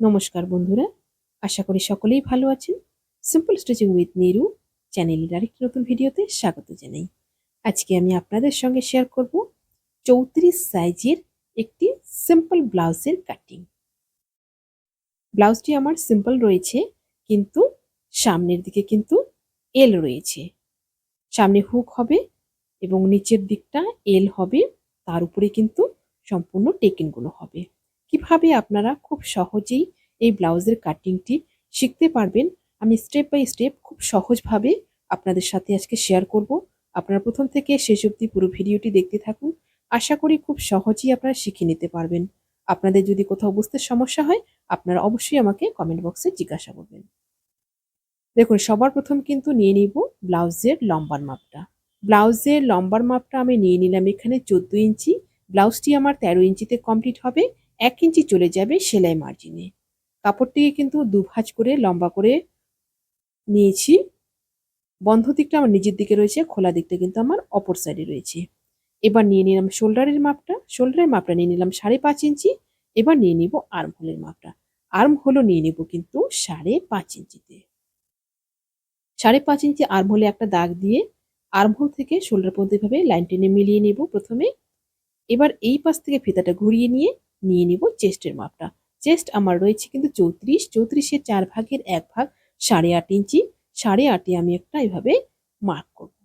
নমস্কার বন্ধুরা, আশা করি সকলেই ভালো আছেন। সিম্পল স্টিচিং উইথ নিরু চ্যানেলের আরেকটি নতুন ভিডিওতে স্বাগত জানাই। আজকে আমি আপনাদের সঙ্গে শেয়ার করব চৌত্রিশ সাইজের একটি সিম্পল ব্লাউজের কাটিং ব্লাউজটি আমার সিম্পল রয়েছে, কিন্তু সামনের দিকে কিন্তু এল রয়েছে। সামনে হুক হবে এবং নিচের দিকটা এল হবে, তার উপরে কিন্তু সম্পূর্ণ টেকিনগুলো হবে। কীভাবে আপনারা খুব সহজেই এই ব্লাউজের কাটিংটি শিখতে পারবেন, আমি স্টেপ বাই স্টেপ খুব সহজভাবে আপনাদের সাথে আজকে শেয়ার করব। আপনারা প্রথম থেকে শেষ অবধি পুরো ভিডিওটি দেখতে থাকুন। আশা করি খুব সহজেই আপনারা শিখে নিতে পারবেন। আপনাদের যদি কোথাও বুঝতে সমস্যা হয়, আপনারা অবশ্যই আমাকে কমেন্ট বক্সে জিজ্ঞাসা করবেন। দেখুন, সবার প্রথম কিন্তু নিয়ে নিব ব্লাউজের লম্বার মাপটা। ব্লাউজের লম্বার মাপটা আমি নিয়ে নিলাম এখানে চোদ্দ ইঞ্চি। ব্লাউজটি আমার তেরো ইঞ্চিতে কমপ্লিট হবে। এক ইঞ্চি চলে যাবে সেলাই মার্জিনে কাপড়টিকে কিন্তু দুভাজ করে, লম্বা করে নিয়েছি। বন্ধ দিকটা আমার নিজের দিকে রয়েছে, খোলা দিকটা কিন্তু আমার অপর সাইডে রয়েছে। এবার নিয়ে নিলাম শোল্ডারের মাপটা। শোল্ডারের মাপটা নিয়ে নিলাম সাড়ে পাঁচ ইঞ্চি। এবার নিয়ে নিব আর্ম হোলের মাপটা। আর্ম হোলও নিয়ে নিব কিন্তু সাড়ে পাঁচ ইঞ্চিতে। সাড়ে পাঁচ ইঞ্চি আর্ম হোলে একটা দাগ দিয়ে আর্ম হোল থেকে শোল্ডার পর্যন্ত এভাবে লাইন টেনে মিলিয়ে নেব প্রথমে। এবার এই পাশ থেকে ফিতাটা ঘুরিয়ে নিয়ে নিয়ে নিব চেস্টের মাপটা। চেস্ট আমার রয়েছে কিন্তু চৌত্রিশ, চৌত্রিশের চার ভাগের এক ভাগ সাড়ে আট ইঞ্চি, সাড়ে আটে আমি একটা এভাবে মার্ক করব।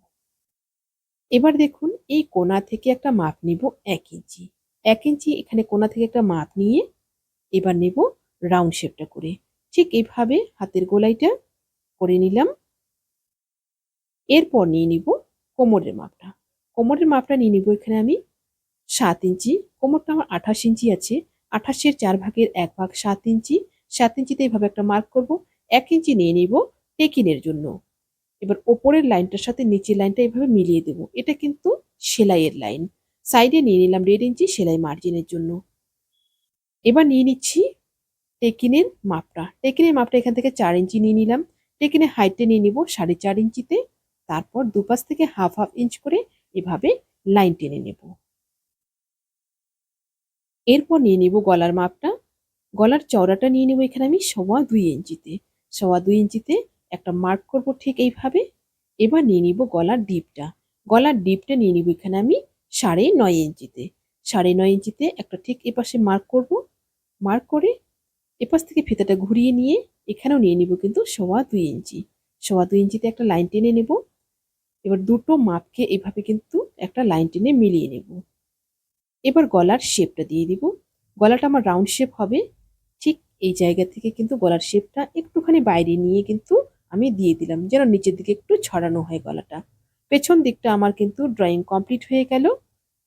এবার দেখুন, এই কোনা থেকে একটা মাপ নিব এক ইঞ্চি। এক ইঞ্চি এখানে কোনা থেকে একটা মাপ নিয়ে এবার নেব রাউন্ড শেপটা করে। ঠিক এইভাবে হাতের গোলাইটা করে নিলাম। এরপর নিয়ে নিব কোমরের মাপটা। কোমরের মাপটা নিয়ে নিব এখানে আমি সাত ইঞ্চি কোমরটা আমার আঠাশ ইঞ্চি আছে। আঠাশের চার ভাগের এক ভাগ সাত ইঞ্চি। সাত ইঞ্চিতে এইভাবে একটা মার্ক করব। এক ইঞ্চি নিয়ে নিব টেকিনের জন্য। এবার ওপরের লাইনটার সাথে নিচের লাইনটা এইভাবে মিলিয়ে দেব। এটা কিন্তু সেলাইয়ের লাইন। সাইডে নিয়ে নিলাম দেড় ইঞ্চি সেলাই মার্জিনের জন্য। এবার নিয়ে নিচ্ছি টেকিনের মাপটা। টেকিনের মাপটা এখান থেকে চার ইঞ্চি নিয়ে নিলাম। টেকিনের হাইটটা নিয়ে নিব সাড়ে চার ইঞ্চিতে। তারপর দুপাশ থেকে হাফ হাফ ইঞ্চ করে এভাবে লাইন টেনে নেব। এরপর নিয়ে নিব গলার মাপটা। গলার চওড়াটা নিয়ে নেব এখানে আমি সওয়া দুই ইঞ্চিতে। সওয়া দুই ইঞ্চিতে একটা মার্ক করব ঠিক এইভাবে। এবার নিয়ে নিব গলার ডিপটা। গলার ডিপটা নিয়ে নিব এখানে আমি সাড়ে নয় ইঞ্চিতে। সাড়ে নয় ইঞ্চিতে একটা ঠিক এপাশে মার্ক করব। মার্ক করে এপাশ থেকে ফিতাটা ঘুরিয়ে নিয়ে এখানেও নিয়ে নিব কিন্তু সওয়া দুই ইঞ্চি। সওয়া দুই ইঞ্চিতে একটা লাইন টেনে নেব। এবার দুটো মাপকে এভাবে কিন্তু একটা লাইন টেনে মিলিয়ে নেব। এবার গলার শেপটা দিয়ে দিব। গলাটা আমার রাউন্ড শেপ হবে। ঠিক এই জায়গা থেকে কিন্তু গলার শেপটা একটুখানি বাইরে নিয়ে কিন্তু আমি দিয়ে দিলাম, যেন নিচের দিকে একটু ছড়ানো হয় গলাটা। পেছন দিকটা আমার কিন্তু ড্রয়িং কমপ্লিট হয়ে গেল।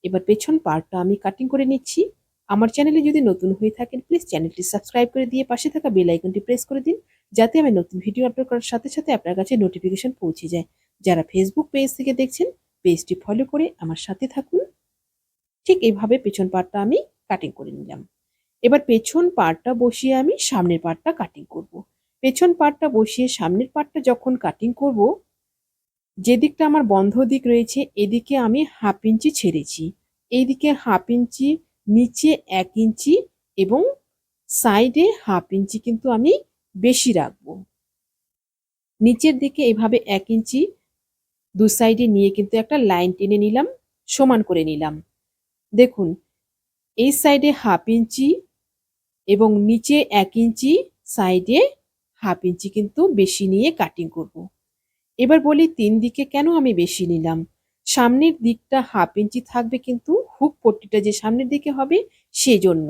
এবার পেছন পার্টটা আমি কাটিং করে নিচ্ছি। আমার চ্যানেলে যদি নতুন হয়ে থাকেন প্লিজ চ্যানেলটি সাবস্ক্রাইব করে দিয়ে পাশে থাকা বেল আইকনটি প্রেস করে দিন, যাতে আমি নতুন ভিডিও আপলোড করার সাথে সাথে আপনার কাছে নোটিফিকেশন পৌঁছে যায়। যারা ফেসবুক পেজ থেকে দেখছেন পেজটি ফলো করে আমার সাথে থাকুন। ঠিক এইভাবে পেছন পার্টটা আমি কাটিং করে নিলাম। এবার পেছন পার্টটা বসিয়ে আমি সামনের পার্টটা কাটিং করব। পেছন পার্টটা বসিয়ে সামনের পার্টটা যখন কাটিং করব, যে দিকটা আমার বন্ধ দিক রয়েছে, এদিকে আমি হাফ ইঞ্চি ছেড়েছি। এইদিকে হাফ ইঞ্চি নিচে এক ইঞ্চি এবং সাইডে হাফ ইঞ্চি কিন্তু আমি বেশি রাখব। নিচের দিকে এভাবে এক ইঞ্চি দু সাইডে নিয়ে কিন্তু একটা লাইন টেনে নিলাম, সমান করে নিলাম। দেখুন, এই সাইডে হাফ ইঞ্চি এবং নিচে এক ইঞ্চি সাইডে হাফ ইঞ্চি কিন্তু বেশি নিয়ে কাটিং করব। এবার বলি তিন দিকে কেন আমি বেশি নিলাম সামনের দিকটা হাফ ইঞ্চি থাকবে কিন্তু হুক পট্টিটা যে সামনের দিকে হবে সেজন্য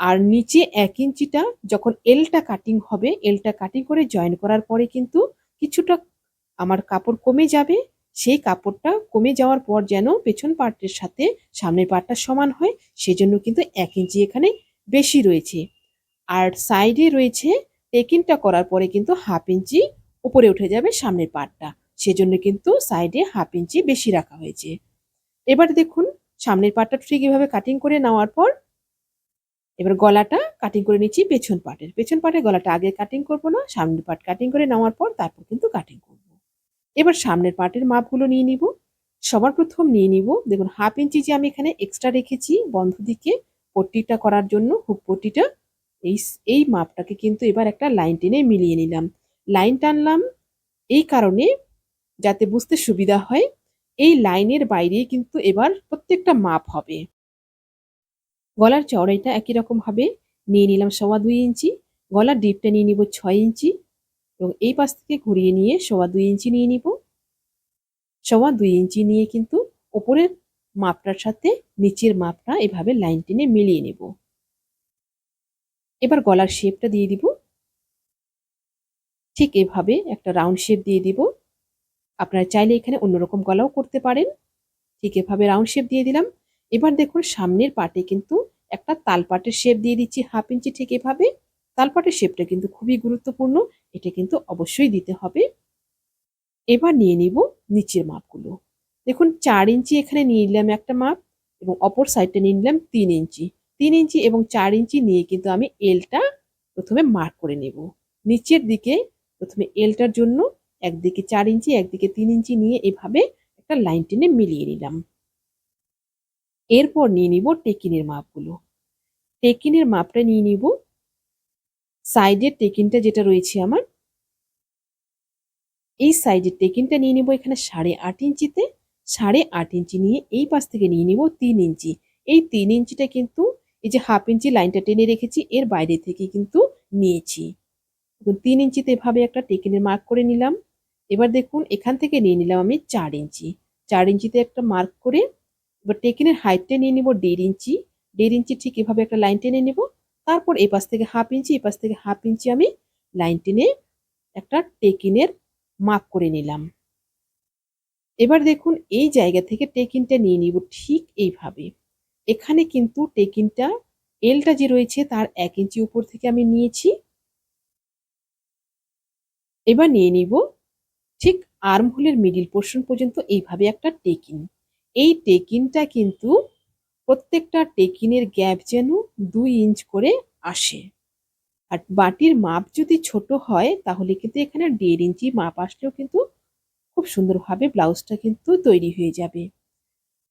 আর নিচে এক ইঞ্চিটা যখন এলটা কাটিং হবে এলটা কাটিং করে জয়েন করার পরে কিন্তু কিছুটা আমার কাপড় কমে যাবে সেই কাপড়টা কমে যাওয়ার পর যেন পেছন পার্টের সাথে সামনের পার্টটা সমান হয়, সেজন্য কিন্তু এক ইঞ্চি এখানে বেশি রয়েছে। আর সাইডে রয়েছে টেকিনটা করার পরে কিন্তু হাফ ইঞ্চি উপরে উঠে যাবে সামনের পার্টটা সেজন্য কিন্তু সাইডে হাফ ইঞ্চি বেশি রাখা হয়েছে। এবার দেখুন, সামনের পার্টটা ঠিক এভাবে কাটিং করে নেওয়ার পর এবার গলাটা কাটিং করে নিচ্ছি পেছন পার্টের পেছন পার্টের গলাটা আগে কাটিং করব না, সামনের পার্ট কাটিং করে নেওয়ার পর তারপর কিন্তু কাটিং করব। এবার সামনের পার্টের মাপগুলো নিয়ে নিব। সবার প্রথম নিয়ে নিব। দেখুন, হাফ ইঞ্চি যে আমি এখানে এক্সট্রা রেখেছি বন্ধ দিকে পট্টিটা করার জন্য, হুক পট্টিটা, এই এই মাপটাকে কিন্তু এবার একটা লাইন টেনে মিলিয়ে নিলাম। লাইন টানলাম এই কারণে যাতে বুঝতে সুবিধা হয়, এই লাইনের বাইরে কিন্তু এবার প্রত্যেকটা মাপ হবে। গলার চওড়াইটা একই রকম ভাবে নিয়ে নিলাম সওয়া দুই ইঞ্চি। গলার ডিপটা নিয়ে নিব ছয় ইঞ্চি। এবং এই পাশ থেকে ঘুরিয়ে নিয়ে সওয়া দুই ইঞ্চি নিয়ে নিব। সওয়া দুই ইঞ্চি নিয়ে কিন্তু ওপরের মাপটার সাথে নিচের মাপটা এভাবে লাইন টেনে মিলিয়ে নেব। এবার গলার শেপটা দিয়ে দিব। ঠিক এভাবে একটা রাউন্ড শেপ দিয়ে দিব। আপনারা চাইলে এখানে অন্যরকম গলাও করতে পারেন। ঠিক এভাবে রাউন্ড শেপ দিয়ে দিলাম। এবার দেখুন সামনের পাটে কিন্তু একটা তালপাটের শেপ দিয়ে দিচ্ছি হাফ ইঞ্চি ঠিক এভাবে। তালপাটের শেপটা কিন্তু খুবই গুরুত্বপূর্ণ, এটা কিন্তু অবশ্যই দিতে হবে। এবার নিয়ে নিব নিচের মাপগুলো। দেখুন, চার ইঞ্চি এখানে নিয়ে নিলাম একটা মাপ এবং অপর সাইডটা নিয়ে নিলাম তিন ইঞ্চি। তিন ইঞ্চি এবং চার ইঞ্চি নিয়ে কিন্তু আমি এলটা প্রথমে মার্ক করে নেব। নিচের দিকে প্রথমে এলটার জন্য একদিকে চার ইঞ্চি, একদিকে তিন ইঞ্চি নিয়ে এভাবে একটা লাইন টেনে মিলিয়ে নিলাম। এরপর নিয়ে নিব টেকিনের মাপগুলো। টেকিনের মাপটা নিয়ে নিব। সাইডের টেকিনটা যেটা রয়েছে আমার, এই সাইডের টেকিনটা নিয়ে নিব এখানে সাড়ে আট ইঞ্চিতে, সাড়ে আট ইঞ্চি নিয়ে এই পাশ থেকে নিয়ে নিব তিন ইঞ্চি। এই তিন ইঞ্চিটা কিন্তু এই যে হাফ ইঞ্চি লাইনটা টেনে রেখেছি, এর বাইরে থেকে কিন্তু নিয়েছি। তিন ইঞ্চিতে এভাবে একটা টেকিনের মার্ক করে নিলাম। এবার দেখুন, এখান থেকে নিয়ে নিলাম আমি চার ইঞ্চি। চার ইঞ্চিতে একটা মার্ক করে, এবার টেকিনের হাইটটা নিয়ে নিব দেড় ইঞ্চি। দেড় ইঞ্চি ঠিক এভাবে একটা লাইন টেনে নেব। তারপর এ পাশ থেকে হাফ ইঞ্চি এ পাশ থেকে হাফ ইঞ্চি আমি লাইন টেনে একটা টেকিনের মাপ করে নিলাম। এবার দেখুন, এই জায়গা থেকে টেকিনটা নিয়ে নিব ঠিক এইভাবে। এখানে কিন্তু টেকিনটা এলটা যে রয়েছে তার এক ইঞ্চি উপর থেকে আমি নিয়েছি। এবার নিয়ে নিব ঠিক আর্মহোলের মিডিল পোর্শন পর্যন্ত এইভাবে একটা টেকিন এই টেকিনটা কিন্তু প্রত্যেকটা টেকিনের গ্যাপ যেন দুই ইঞ্চ করে আসে। আর বাটির মাপ যদি ছোট হয়, তাহলে কিন্তু এখানে দেড় ইঞ্চি মাপ আসলেও কিন্তু খুব সুন্দরভাবে ব্লাউজটা কিন্তু তৈরি হয়ে যাবে।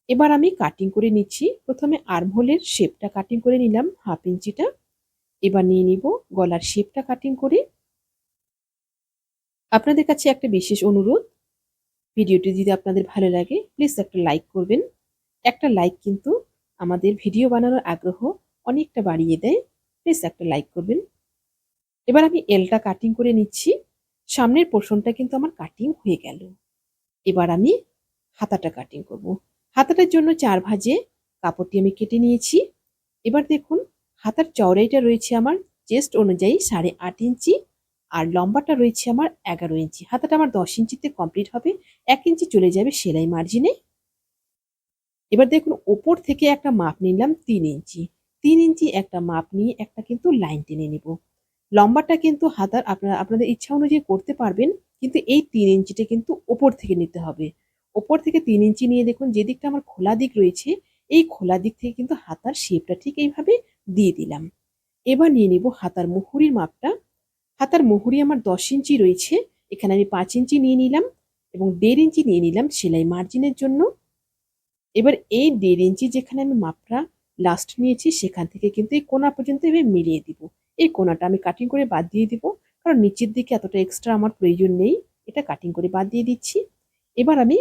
এবার আমি কাটিং করে নিচ্ছি। প্রথমে আর্মহোলের শেপটা কাটিং করে নিলাম হাফ ইঞ্চিটা। এবার নিয়ে নিব গলার শেপটা কাটিং করে। আপনাদের কাছে একটা বিশেষ অনুরোধ, ভিডিওটি যদি আপনাদের ভালো লাগে প্লিজ একটা লাইক করবেন। একটা লাইক কিন্তু আমাদের ভিডিও বানানোর আগ্রহ অনেকটা বাড়িয়ে দেয়। প্লিজ একটা লাইক করবেন। এবার আমি এলটা কাটিং করে নিচ্ছি। সামনের পোর্শনটা কিন্তু আমার কাটিং হয়ে গেল। এবার আমি হাতাটা কাটিং করব। হাতাটার জন্য চার ভাজে কাপড়টি আমি কেটে নিয়েছি। এবার দেখুন, হাতার চওড়াইটা রয়েছে আমার চেস্ট অনুযায়ী সাড়ে আট ইঞ্চি আর লম্বাটা রয়েছে আমার এগারো ইঞ্চি। হাতাটা আমার দশ ইঞ্চিতে কমপ্লিট হবে। এক ইঞ্চি চলে যাবে সেলাই মার্জিনে এবার দেখুন, ওপর থেকে একটা মাপ নিলাম তিন ইঞ্চি। তিন ইঞ্চি একটা মাপ নিয়ে একটা কিন্তু লাইন টেনে নিব। লম্বাটা কিন্তু হাতার আপনারা, আপনাদের ইচ্ছা অনুযায়ী করতে পারবেন, কিন্তু এই তিন ইঞ্চিটা কিন্তু ওপর থেকে নিতে হবে। ওপর থেকে তিন ইঞ্চি নিয়ে দেখুন, যে দিকটা আমার খোলা দিক রয়েছে, এই খোলা দিক থেকে কিন্তু হাতার শেপটা ঠিক এইভাবে দিয়ে দিলাম। এবার নিয়ে নিব হাতার মুহুরির মাপটা। হাতার মুহুরি আমার দশ ইঞ্চি রয়েছে, এখানে আমি পাঁচ ইঞ্চি নিয়ে নিলাম এবং দেড় ইঞ্চি নিয়ে নিলাম সেলাই মার্জিনের জন্য। এবার এই দেড় ইঞ্চি যেখানে আমি মাপটা লাস্ট নিয়েছি, সেখান থেকে কিন্তু এই কোনা পর্যন্ত এবার মিলিয়ে দিব। এই কোনাটা আমি কাটিং করে বাদ দিয়ে দিব, কারণ নিচের দিকে এতটা এক্সট্রা আমার প্রয়োজন নেই। এটা কাটিং করে বাদ দিয়ে দিচ্ছি। এবার আমি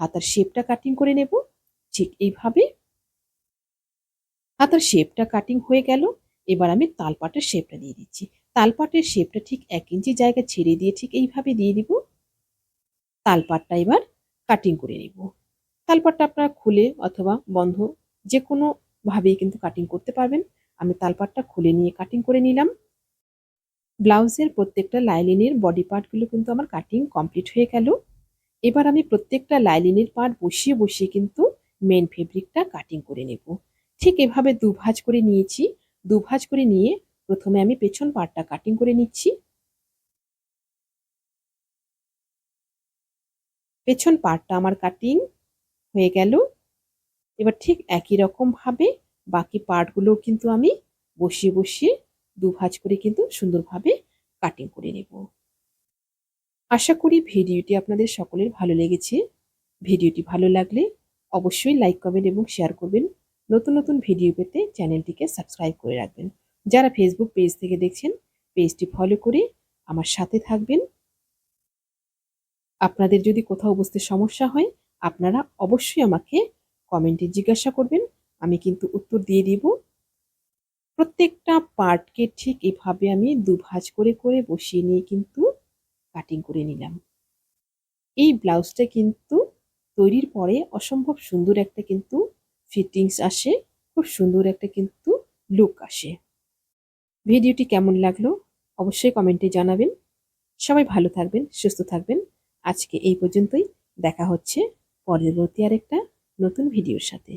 হাতার শেপটা কাটিং করে নেব। ঠিক এইভাবে হাতার শেপটা কাটিং হয়ে গেল। এবার আমি তালপাটের শেপটা দিয়ে দিচ্ছি। তালপাটের শেপটা ঠিক এক ইঞ্চি জায়গা ছেড়ে দিয়ে ঠিক এইভাবে দিয়ে দিব। তালপাটটা এবার কাটিং করে নেব। তালপাটটা আপনারা খুলে অথবা বন্ধ যে কোনো ভাবেই কিন্তু কাটিং করতে পারবেন। আমি তালপাটটা খুলে নিয়ে কাটিং করে নিলাম। ব্লাউজের প্রত্যেকটা লাইলিনের বডি পার্টগুলো কিন্তু আমার কাটিং কমপ্লিট হয়ে গেল। এবার আমি প্রত্যেকটা লাইলিনের পার্ট বসিয়ে বসিয়ে কিন্তু মেন ফেব্রিকটা কাটিং করে নেব। ঠিক এভাবে দুভাজ করে নিয়েছি। দুভাজ করে নিয়ে প্রথমে আমি পেছন পার্টটা কাটিং করে নিচ্ছি। পেছন পার্টটা আমার কাটিং হয়ে গেল। এবার ঠিক একই রকম ভাবে বাকি পার্টগুলোও কিন্তু আমি বসিয়ে বসিয়ে দুভাজ করে কিন্তু সুন্দরভাবে কাটিং করে নেব। আশা করি ভিডিওটি আপনাদের সকলের ভালো লেগেছে। ভিডিওটি ভালো লাগলে অবশ্যই লাইক কমেন্ট এবং শেয়ার করবেন। নতুন নতুন ভিডিও পেতে চ্যানেলটিকে সাবস্ক্রাইব করে রাখবেন। যারা ফেসবুক পেজ থেকে দেখছেন পেজটি ফলো করে আমার সাথে থাকবেন। আপনাদের যদি কোথাও বুঝতে সমস্যা হয় আপনারা অবশ্যই আমাকে কমেন্টে জিজ্ঞাসা করবেন, আমি কিন্তু উত্তর দিয়ে দিব। প্রত্যেকটা পার্টকে ঠিক এভাবে আমি দুভাজ করে করে বসিয়ে নিয়ে কিন্তু কাটিং করে নিলাম। এই ব্লাউজটা কিন্তু তৈরির পরে অসম্ভব সুন্দর একটা কিন্তু ফিটিংস আসে, খুব সুন্দর একটা কিন্তু লুক আসে। ভিডিওটি কেমন লাগল অবশ্যই কমেন্টে জানাবেন। সবাই ভালো থাকবেন, সুস্থ থাকবেন। আজকে এই পর্যন্তই, দেখা হচ্ছে পরবর্তী আরেকটা নতুন ভিডিওর সাথে।